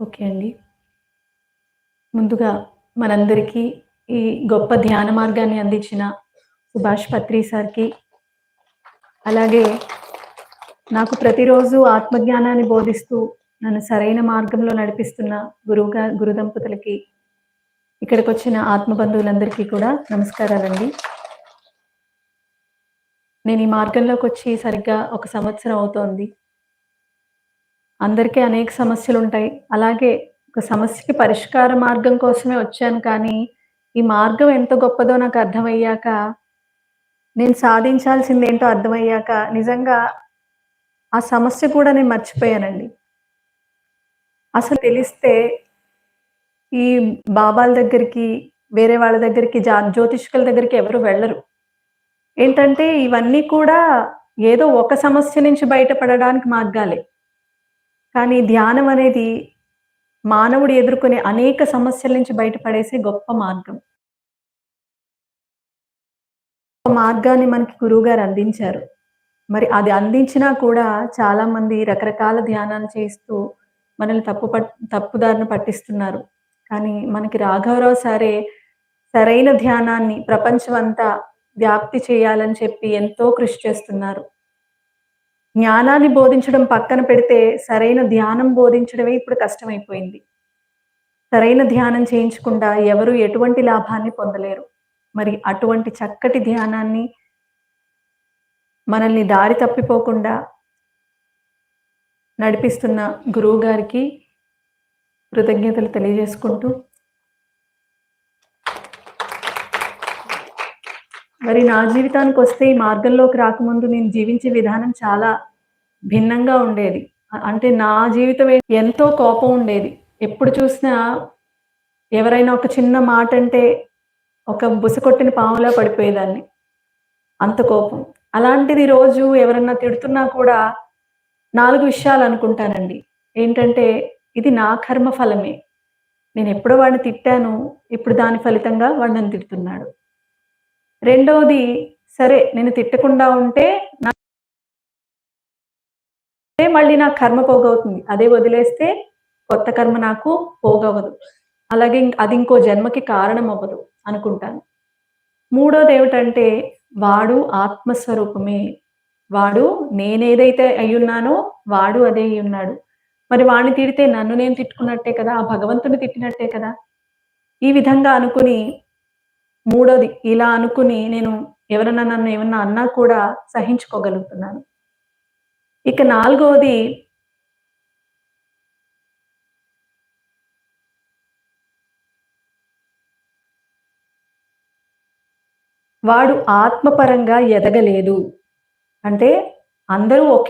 Okay అండి. ముందుగా మనందరికీ ఈ గొప్ప ధ్యాన మార్గాన్ని అందించిన సుభాష్ పత్రి సార్‌కి అలాగే నాకు ప్రతిరోజు ఆత్మజ్ఞానాన్ని బోధిస్తూ నన్ను సరైన మార్గంలో నడిపిస్తున్న గురువుగా గురు దంపతులకి, ఇక్కడికొచ్చిన ఆత్మ బంధువులందరికీ కూడా నమస్కారాలండి. నేను ఈ మార్గంలోకి వచ్చి సరిగ్గా ఒక సంవత్సరం అవుతోంది. అందరికీ అనేక సమస్యలు ఉంటాయి అలాగే ఒక సమస్యకి పరిష్కార మార్గం కోసమే వచ్చాను కానీ, ఈ మార్గం ఎంత గొప్పదో నాకు అర్థమయ్యాక, నేను సాధించాల్సిందేంటో అర్థమయ్యాక నిజంగా ఆ సమస్య కూడా నేను మర్చిపోయానండి. అసలు తెలిస్తే ఈ బాబాల దగ్గరికి, వేరే వాళ్ళ దగ్గరికి, జా జ్యోతిష్కుల దగ్గరికి ఎవరు వెళ్ళరు. ఏంటంటే ఇవన్నీ కూడా ఏదో ఒక సమస్య నుంచి బయటపడడానికి మార్గాలే. కానీ ధ్యానం అనేది మానవుడు ఎదుర్కొనే అనేక సమస్యల నుంచి బయటపడేసే గొప్ప మార్గం. గొప్ప మార్గాన్ని మనకి గురువుగారు అందించారు. మరి అది అందించినా కూడా చాలామంది రకరకాల ధ్యానాలు చేస్తూ మనల్ని తప్పు పట్ తప్పుదారిని పట్టిస్తున్నారు. కానీ మనకి రాఘవరావు సారే సరైన ధ్యానాన్ని ప్రపంచమంతా వ్యాప్తి చేయాలని చెప్పి ఎంతో కృషి చేస్తున్నారు. జ్ఞానాన్ని బోధించడం పక్కన పెడితే సరైన ధ్యానం బోధించడమే ఇప్పుడు కష్టమైపోయింది. సరైన ధ్యానం చేయించకుండా ఎవరు ఎటువంటి లాభాన్ని పొందలేరు. మరి అటువంటి చక్కటి ధ్యానాన్ని మనల్ని దారి తప్పిపోకుండా నడిపిస్తున్న గురువుగారికి కృతజ్ఞతలు తెలియజేసుకుంటూ మరి నా జీవితానికొస్తే ఈ మార్గంలోకి రాకముందు నేను జీవించే విధానం చాలా భిన్నంగా ఉండేది. అంటే నా జీవితం ఎంతో కోపం ఉండేది. ఎప్పుడు చూసినా ఎవరైనా ఒక చిన్న మాట అంటే ఒక బుసకొట్టిన పాములా పడిపోయేదాన్ని. అంత కోపం. అలాంటిది రోజు ఎవరన్నా తిడుతున్నా కూడా నాలుగు విషయాలు అనుకుంటానండి. ఏంటంటే ఇది నా కర్మ ఫలమే. నేను ఎప్పుడో వాడిని తిట్టాను. ఇప్పుడు దాని ఫలితంగా వాడు నన్ను తిడుతున్నాడు. రెండవది సరే నేను తిట్టకుండా ఉంటే నా మళ్ళీ నా కర్మ పోగవుతుంది. అదే వదిలేస్తే కొత్త కర్మ నాకు పోగవ్వదు. అలాగే అది ఇంకో జన్మకి కారణం అవ్వదు అనుకుంటాను. మూడోదేమిటంటే వాడు ఆత్మస్వరూపమే. వాడు నేనేదైతే అయ్యున్నానో వాడు అదే అయ్యున్నాడు. మరి వాడిని తిడితే నన్ను నేను తిట్టుకున్నట్టే కదా! ఆ భగవంతుని తిట్టినట్టే కదా! ఈ విధంగా అనుకుని మూడోది ఇలా అనుకుని నేను ఎవరన్నా నన్ను ఏమన్నా అన్నా కూడా సహించుకోగలుగుతున్నాను. ఇక నాలుగవది వాడు ఆత్మపరంగా ఎదగలేదు. అంటే అందరూ ఒకే